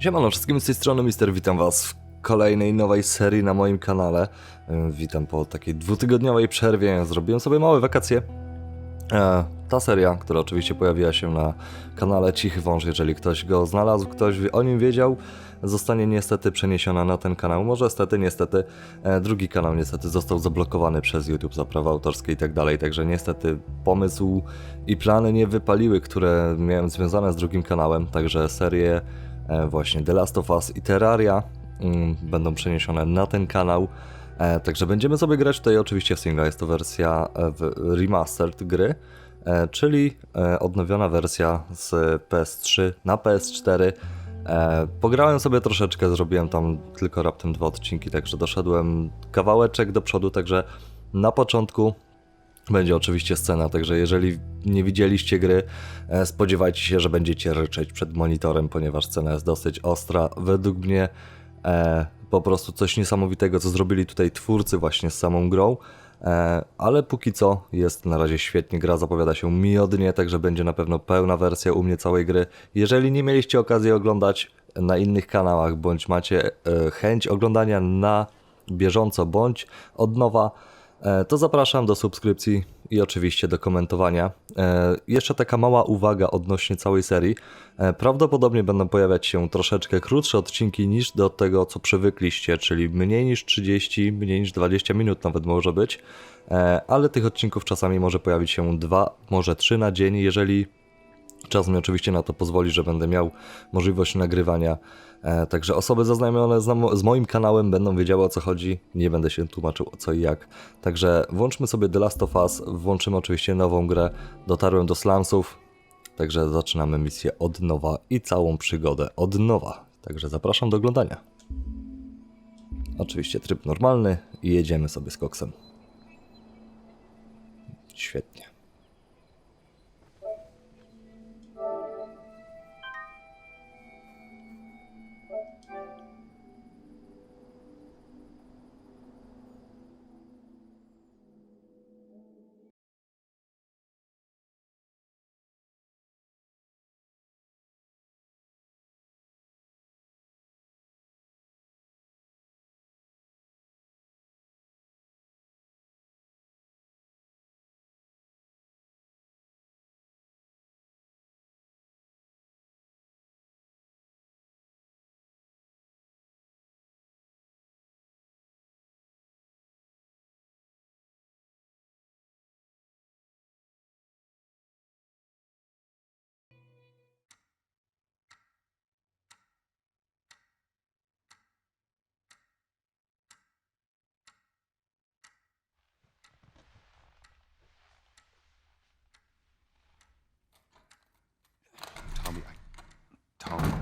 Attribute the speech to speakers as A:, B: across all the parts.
A: Siemano wszystkim z tej strony Mister, witam was w kolejnej nowej serii na moim kanale. E, Witam po takiej dwutygodniowej przerwie, zrobiłem sobie małe wakacje. E, Ta seria, która oczywiście pojawiła się na kanale Cichy Wąż, jeżeli ktoś go znalazł, ktoś o nim wiedział, zostanie niestety przeniesiona na ten kanał. Może niestety, niestety, drugi kanał niestety został zablokowany przez YouTube za prawa autorskie i tak dalej, także niestety pomysł i plany nie wypaliły, które miałem związane z drugim kanałem, także serię właśnie The Last of Us i Terraria mm, będą przeniesione na ten kanał. E, Także będziemy sobie grać tutaj oczywiście singla, jest to wersja e, remastered gry, e, czyli e, odnowiona wersja z PS3 na PS4. E, Pograłem sobie troszeczkę, zrobiłem tam tylko raptem dwa odcinki, także doszedłem kawałeczek do przodu, także na początku będzie oczywiście scena, także jeżeli nie widzieliście gry, e, spodziewajcie się, że będziecie ryczeć przed monitorem, ponieważ scena jest dosyć ostra. Według mnie e, po prostu coś niesamowitego, co zrobili tutaj twórcy właśnie z samą grą. E, ale póki co jest na razie świetnie, gra zapowiada się miodnie, także będzie na pewno pełna wersja u mnie całej gry. Jeżeli nie mieliście okazji oglądać na innych kanałach, bądź macie e, chęć oglądania na bieżąco, bądź od nowa, to zapraszam do subskrypcji i oczywiście do komentowania. E, Jeszcze taka mała uwaga odnośnie całej serii. E, Prawdopodobnie będą pojawiać się troszeczkę krótsze odcinki niż do tego, co przywykliście, czyli mniej niż 30, mniej niż 20 minut nawet może być. E, Ale tych odcinków czasami może pojawić się dwa, może trzy na dzień, jeżeli Czas mi oczywiście na to pozwoli, że będę miał możliwość nagrywania. E, także osoby zaznajomione z, moim kanałem będą wiedziały o co chodzi. Nie będę się tłumaczył o co i jak. Także włączmy sobie The Last of Us, włączymy oczywiście nową grę. Dotarłem do slumsów, także zaczynamy misję od nowa i całą przygodę od nowa. Także zapraszam do oglądania. Oczywiście tryb normalny i jedziemy sobie z koksem. Świetnie.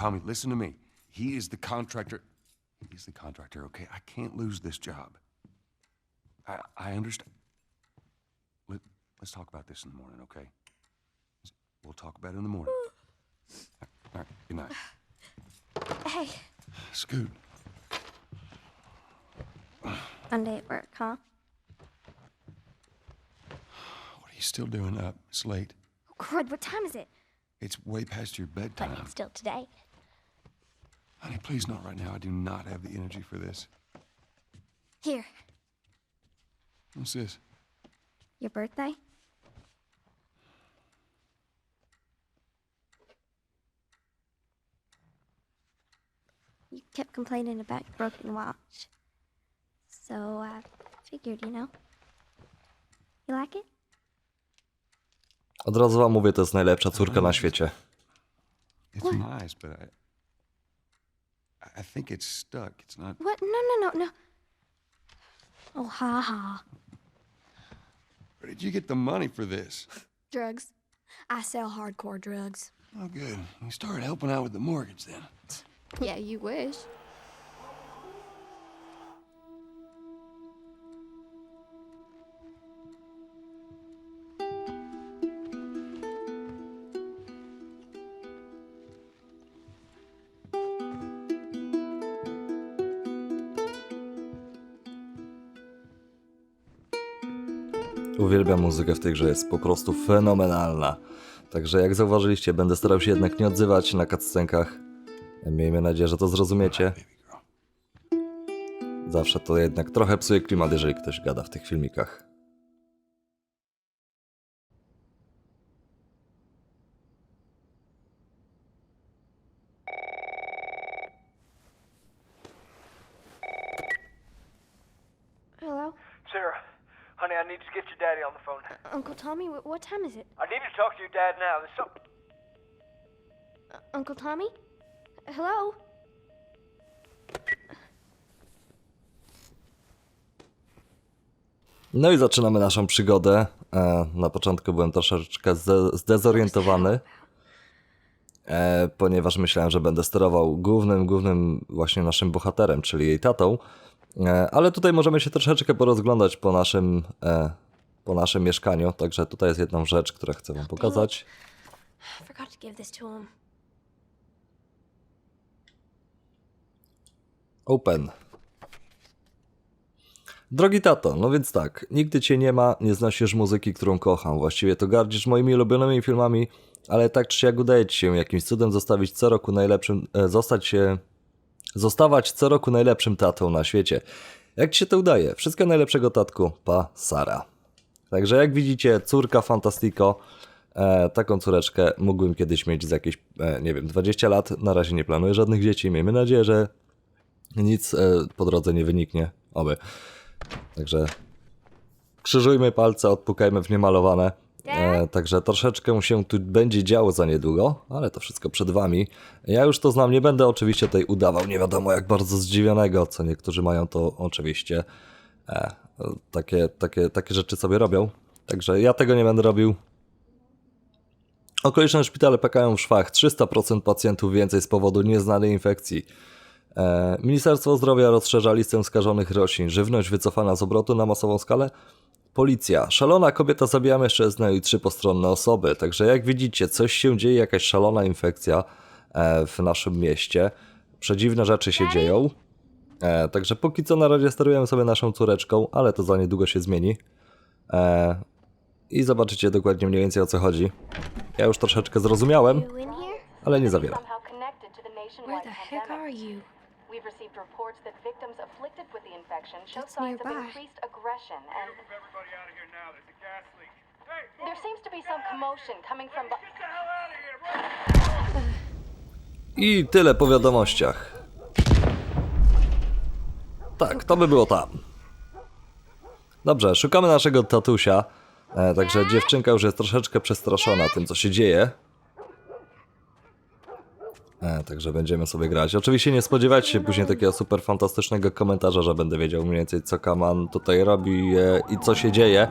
B: Tommy, listen to me. He is the contractor. He's the contractor, okay? I can't lose this job. I, I understand. Let, let's talk about this in the morning, okay? We'll talk about it in the morning. All right, good night.
C: Hey,
B: Scoot,
C: Monday at work, huh?
B: what are you still doing up? It's late.
C: Oh, crud, what time is it?
B: It's way past your bedtime.
C: But it's still today.
B: Honey, please not right now. I do not have the energy for this.
C: Here,
B: What's this?
C: your birthday? You kept complaining about your broken watch. So I figured, you know. You like it?
A: Od razu wam mówię, to jest najlepsza córka na świecie.
B: It's nice, but I, I think it's stuck. It's not.
C: What? No, no, no, no. Oh, ha ha.
B: Where did you get the money for this?
C: Drugs. I sell hardcore drugs.
B: Oh, good. You started helping out with the mortgage then.
C: Yeah, you wish.
A: Uwielbiam muzykę w tej grze, jest po prostu fenomenalna. Także jak zauważyliście, będę starał się jednak nie odzywać na cutscenkach. Miejmy nadzieję, że to zrozumiecie. Zawsze to jednak trochę psuje klimat, jeżeli ktoś gada w tych filmikach.
C: Hello?
D: Sarah, honey, I need to get your daddy on the phone.
C: Uncle Tommy, wh- what time is it?
D: I need to talk to your dad now. There's some.
C: Uh, Uncle Tommy? Hello?
A: No i zaczynamy naszą przygodę. E, na początku byłem troszeczkę zde- zdezorientowany, e, ponieważ myślałem, że będę sterował głównym, głównym właśnie naszym bohaterem, czyli jej tatą. E, ale tutaj możemy się troszeczkę porozglądać po naszym, e, po naszym mieszkaniu. Także tutaj jest jedna rzecz, którą chcę wam pokazać.
C: Him.
A: Open. Drogi tato, no więc tak, nigdy cię nie ma, nie znosisz muzyki, którą kocham. Właściwie to gardzisz moimi ulubionymi filmami, ale tak czy siak udaje ci się jakimś cudem zostawić co roku najlepszym, e, zostać się, zostawać co roku najlepszym tatą na świecie. Jak ci się to udaje? Wszystkiego najlepszego tatku, pa Sara. Także jak widzicie, córka Fantastico, e, taką córeczkę mógłbym kiedyś mieć za jakieś, e, nie wiem, 20 lat. Na razie nie planuję żadnych dzieci. Miejmy nadzieję, że nic e, po drodze nie wyniknie. Oby. Także krzyżujmy palce, odpukajmy w niemalowane. E, także troszeczkę się tu będzie działo za niedługo, ale to wszystko przed wami. Ja już to znam, nie będę oczywiście tutaj udawał nie wiadomo jak bardzo zdziwionego, co niektórzy mają to oczywiście e, takie, takie, takie rzeczy sobie robią. Także ja tego nie będę robił. Okoliczne szpitale pekają w szwach. 300% pacjentów więcej z powodu nieznanej infekcji. E, Ministerstwo Zdrowia rozszerza listę skażonych roślin. Żywność wycofana z obrotu na masową skalę. Policja. Szalona kobieta zabija mężczyznę i trzy postronne osoby. Także jak widzicie, coś się dzieje, jakaś szalona infekcja e, w naszym mieście. Przedziwne rzeczy się dzieją. E, także póki co na razie sterujemy sobie naszą córeczką, ale to za niedługo się zmieni. E, I zobaczycie dokładnie mniej więcej o co chodzi. Ja już troszeczkę zrozumiałem, ale nie za wiele.
C: Where the heck are you?
E: We've received reports that victims afflicted with the infection show
C: That's
E: signs of
C: nearby.
E: increased aggression, and
D: Move everybody out of here now. There's a gas leak. Hey,
E: there seems to be some commotion coming from.
D: get
E: bu-
D: the hell out of here! Run!
A: I tyle po wiadomościach. Tak, to by było tam. Dobrze, szukamy naszego tatusia. E, także dziewczynka już jest troszeczkę przestraszona tym, co się dzieje. E, także będziemy sobie grać. Oczywiście nie spodziewajcie się później takiego super fantastycznego komentarza, że będę wiedział mniej więcej, co Kaman tutaj robi e, i co się dzieje.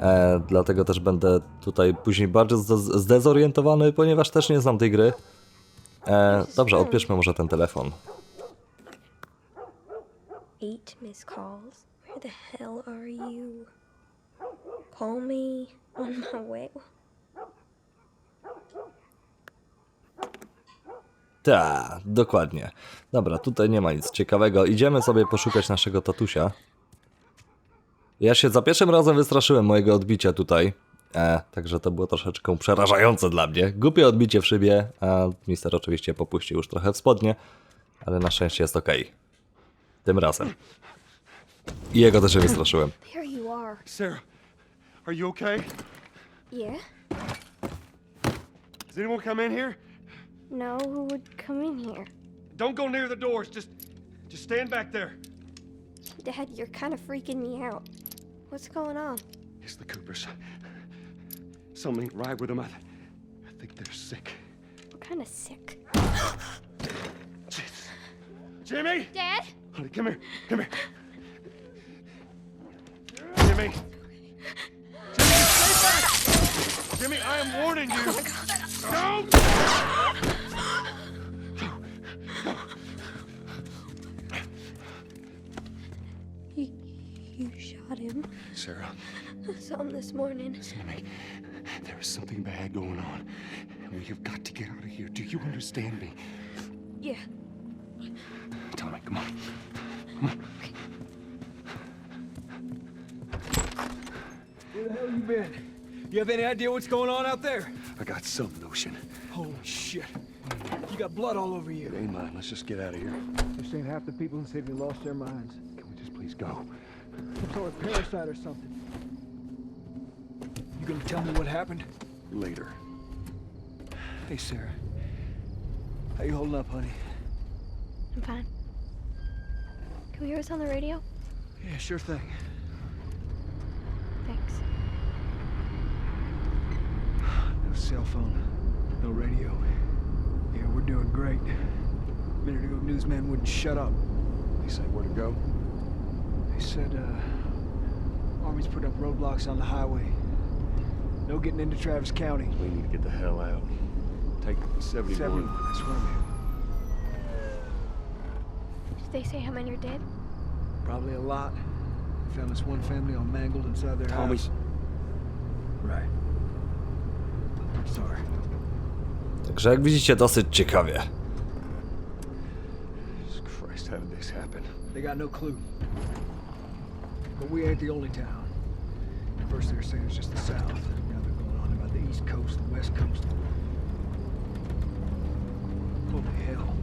A: E, dlatego też będę tutaj później zde- zdezorientowany, ponieważ też nie znam tej gry. Dobrze, odbierzmy może ten telefon.
C: Eight missed calls. Where the hell are you? Call me on my way.
A: Tak, dokładnie. Dobra, tutaj nie ma nic ciekawego. Idziemy sobie poszukać naszego tatusia. Ja się za pierwszym razem wystraszyłem mojego odbicia tutaj. E, także to było troszeczkę przerażające dla mnie. Głupie odbicie w szybie, a mister oczywiście popuścił już trochę w spodnie, ale na szczęście jest ok. Tym razem. I jego też się wystraszyłem.
C: There you are.
B: Sarah, are you okay?
C: Yeah?
B: Has anyone come in here?
C: No, who would come in here?
B: Don't go near the doors. Just, just stand back there.
C: Dad, you're kind of freaking me out. What's going on?
B: It's the Coopers. Something ain't right with them. I, I think they're sick.
C: What kind of sick?
B: Jesus. Jimmy!
C: Dad?
B: Honey, come here. Come here. Jimmy. Jimmy, stay back! Jimmy, I am warning you. Oh Don't!
C: You shot him.
B: Sarah,
C: I saw him this morning.
B: listen to me. There is something bad going on. And we have got to get out of here. Do you understand me?
C: Yeah.
B: Tommy, come on. Come on.
D: Where the hell you been? You have any idea what's going on out there?
B: I got some notion.
D: Holy shit.
F: You got blood all over you.
B: It ain't mine. Let's just get out of here.
F: You're saying half the people in the city lost their minds.
B: Can we just please go?
F: Some sort of parasite or something. You gonna tell me what happened?
B: Later.
F: Hey, Sarah. How you holding up, honey?
C: I'm fine. Can we hear us on the radio?
F: Yeah, sure thing.
C: Thanks.
F: No cell phone, no radio. Yeah, we're doing great. A minute ago, newsman wouldn't shut up.
B: They say where to go?
F: They said, uh, Army's put up roadblocks on the highway. No getting into Travis County.
B: We need to get the hell out. Take 71.
F: 71, that's where I'm
C: Did they say how many are dead?
F: Probably a lot. We Found this one family all mangled inside their
B: Tommy.
F: house. Right. I'm sorry.
A: Także jak widzicie, dosyć ciekawie.
B: Jesus Christ, how did this happen?
F: They got no clue. But we ain't the only town. At first they were saying it's just the south. Now they're going on about the east coast, the west coast. Holy hell.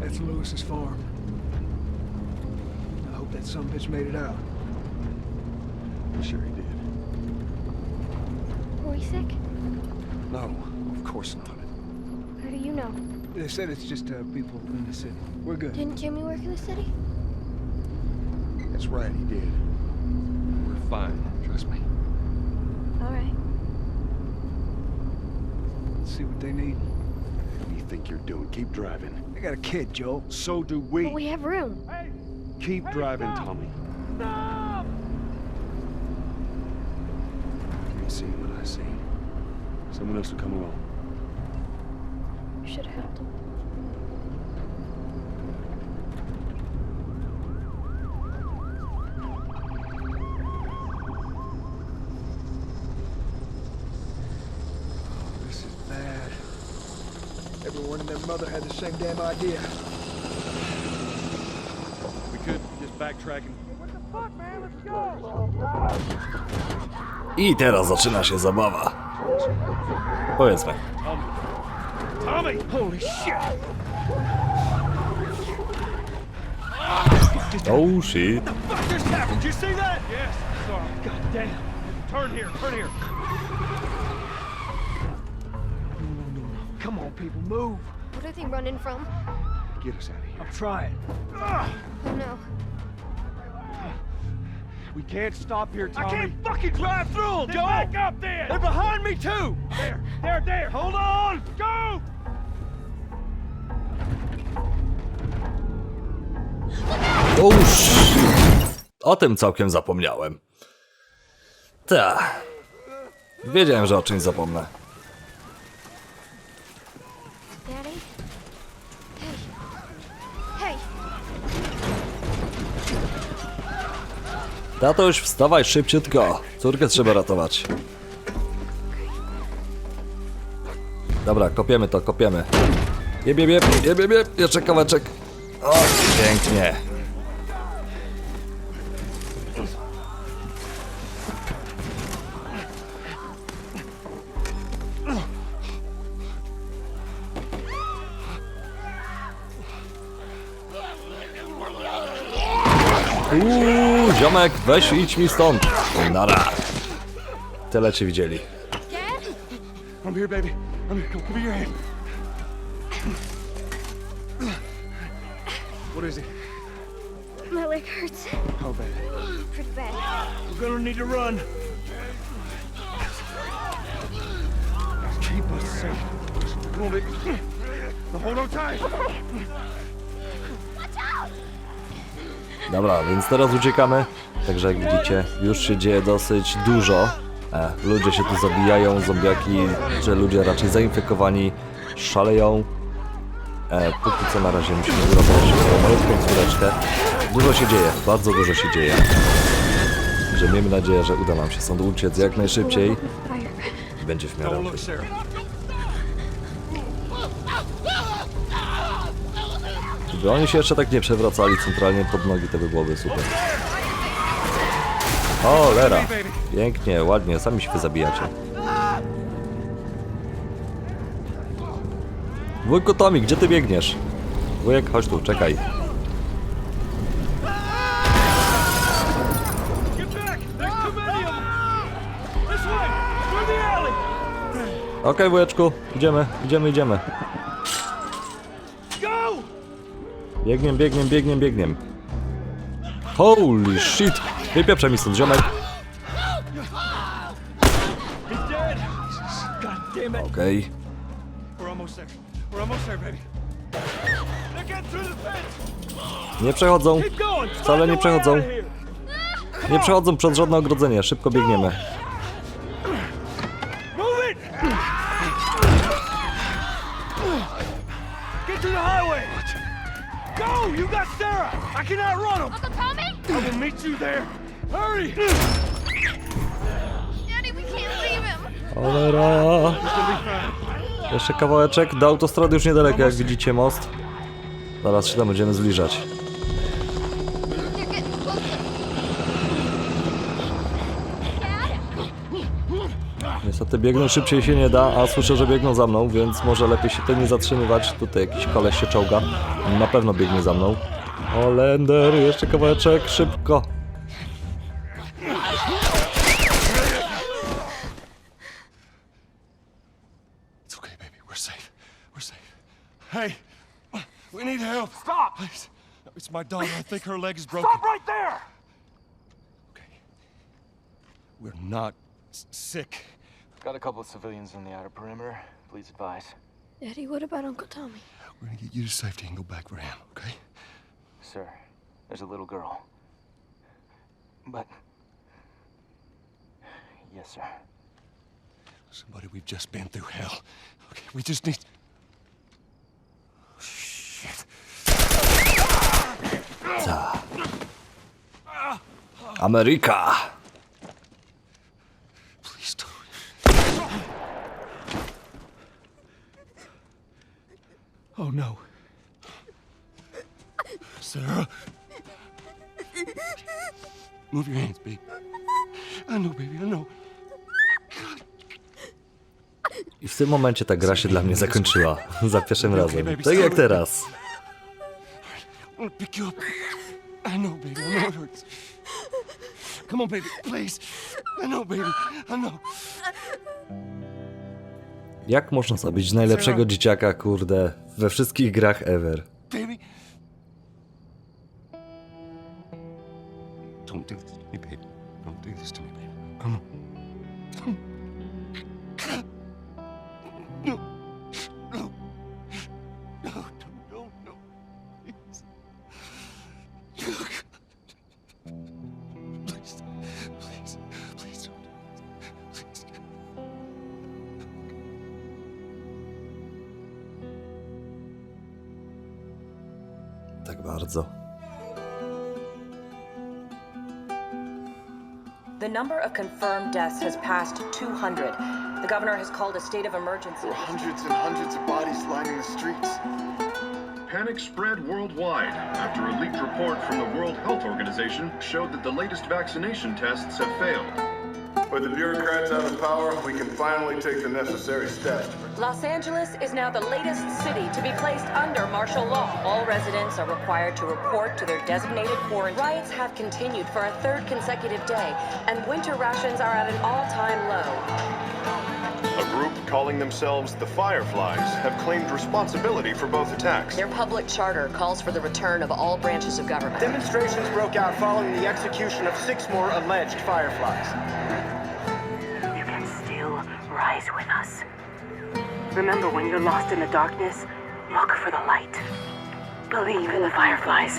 F: That's Lewis's farm. I hope that some bitch made it out.
B: I'm sure he did.
C: Were we sick?
B: No, of course not.
C: How do you know?
F: They said it's just uh, people in the city. We're good.
C: Didn't Jimmy work in the city?
B: That's right, he did. We're fine. Trust me.
C: All right.
F: Let's see what they need.
B: What do you think you're doing? Keep driving.
F: I got a kid, Joe.
B: So do
C: But
B: we.
C: we have room. Hey.
B: Keep driving, Tommy. You ain't seen what I seen. Someone else will come along.
C: You should have helped him.
F: Mother had the same damn idea.
B: We could just backtrack and
A: I teraz zaczyna się zabawa. Powiedzmy.
B: Tommy!
F: Holy shit!
A: Oh shit.
F: What the just happened? Did you see that?
B: Yes, sorry.
F: God damn.
B: Turn here, turn here.
F: Come on, people, move.
C: What are they running from?
B: Get us out of here.
F: I'm trying.
C: Oh no.
B: We can't stop here, Tommy.
F: I can't fucking drive through them, Joe!
B: back up then!
F: They're behind me, too!
B: There, there, there! Hold on! Go!
A: Oh shit. O tym całkiem zapomniałem. Ta. Wiedziałem, że o czymś zapomnę.
C: Hey. Hey.
A: Tato już wstawaj szybciutko. Córkę trzeba ratować. Dobra, kopiemy to, kopiemy. Jeb, jeb, jeb, jeb, jeb, jeb. Jeszcze kawałeczek. O, pięknie. Uuu, ziomek, weź idź mi stąd. Nara. Tyle cię widzieli.
B: I'm here, baby. I'm here. Give me your hand. What is it?
C: My leg hurts.
B: Oh, How bad?
C: Pretty bad.
F: We're gonna need to run.
B: Keep us safe. Come on, baby. Now hold on tight.
A: Dobra, więc teraz uciekamy. Także jak widzicie, już się dzieje dosyć dużo. E, ludzie się tu zabijają, zombiaki, czy ludzie raczej zainfekowani szaleją. E, póki co na razie musimy uratować malutką córeczkę. Dużo się dzieje, bardzo dużo się dzieje. Że miejmy nadzieję, że uda nam się stąd uciec jak najszybciej będzie w miarę. Gdyby oni się jeszcze tak nie przewracali centralnie pod nogi, to by byłoby super. O, Lera. Pięknie, ładnie, sami się zabijacie. Wujku Tomi, gdzie ty biegniesz? Wujek, chodź tu, czekaj. Okej, wujeczku, idziemy, idziemy, idziemy. Biegiem, biegiem, biegiem, biegiem. Holy shit! Wypieprzaj mi stąd, ziomek. Okej.
F: Fence!
A: Nie przechodzą. Wcale nie przechodzą. Nie przechodzą przez żadne ogrodzenie. Szybko biegniemy.
F: Go! You got Sarah! I can outrun him!
D: Uncle Tommy?
F: I will meet you there! Hurry!
D: Daddy, we can't leave him.
A: Cholera. Jeszcze kawałeczek. Do autostrady już niedaleko, jak widzicie most. Zaraz się tam będziemy zbliżać. Niestety biegnąć szybciej się nie da, a słyszę, że biegną za mną, więc może lepiej się tutaj nie zatrzymywać. Tutaj jakiś koleś się czołga. Na pewno biegnie za mną. Olender, jeszcze kawałeczek, szybko.
B: It's okay, baby. We're safe. We're safe. Hey, we need help.
F: Stop!
B: Please. It's my daughter. I think her leg is broken.
F: Stop right there!
B: Okay. We're not sick.
G: Got a couple of civilians on the outer perimeter. Please advise.
C: Eddie, what about Uncle Tommy?
B: We're gonna get you to safety and go back for him, okay?
G: Sir, there's a little girl. But. Yes, sir.
B: Somebody, we've just been through hell. Okay, we just need. Shit.
A: Ameryka!
B: Sarah. Move your hands, baby. I know, baby, I know.
A: I w tym momencie ta gra się dla mnie zakończyła. Za pierwszym razem. Tak jak teraz.
B: I know, baby, I know it hurts. Come on, baby, please. I know, baby, I know.
A: Jak można zabić najlepszego dzieciaka, kurde, we wszystkich grach ever? Tak bardzo.
H: The number of confirmed deaths has passed 200. The governor has called a state of emergency.
I: There are hundreds and hundreds of bodies lining the streets.
J: Panic spread worldwide after a leaked report from the World Health Organization showed that the latest vaccination tests have failed.
I: With the bureaucrats out of power, we can finally take the necessary steps.
H: Los Angeles is now the latest city to be placed under martial law. All residents are required to report to their designated quarantine. Riots have continued for a third consecutive day, and winter rations are at an all-time low.
J: A group calling themselves the Fireflies have claimed responsibility for both attacks.
H: Their public charter calls for the return of all branches of government.
K: Demonstrations broke out following the execution of six more alleged fireflies.
L: You can still rise with us. Remember when you're lost in the darkness, look for the light. Believe in the fireflies.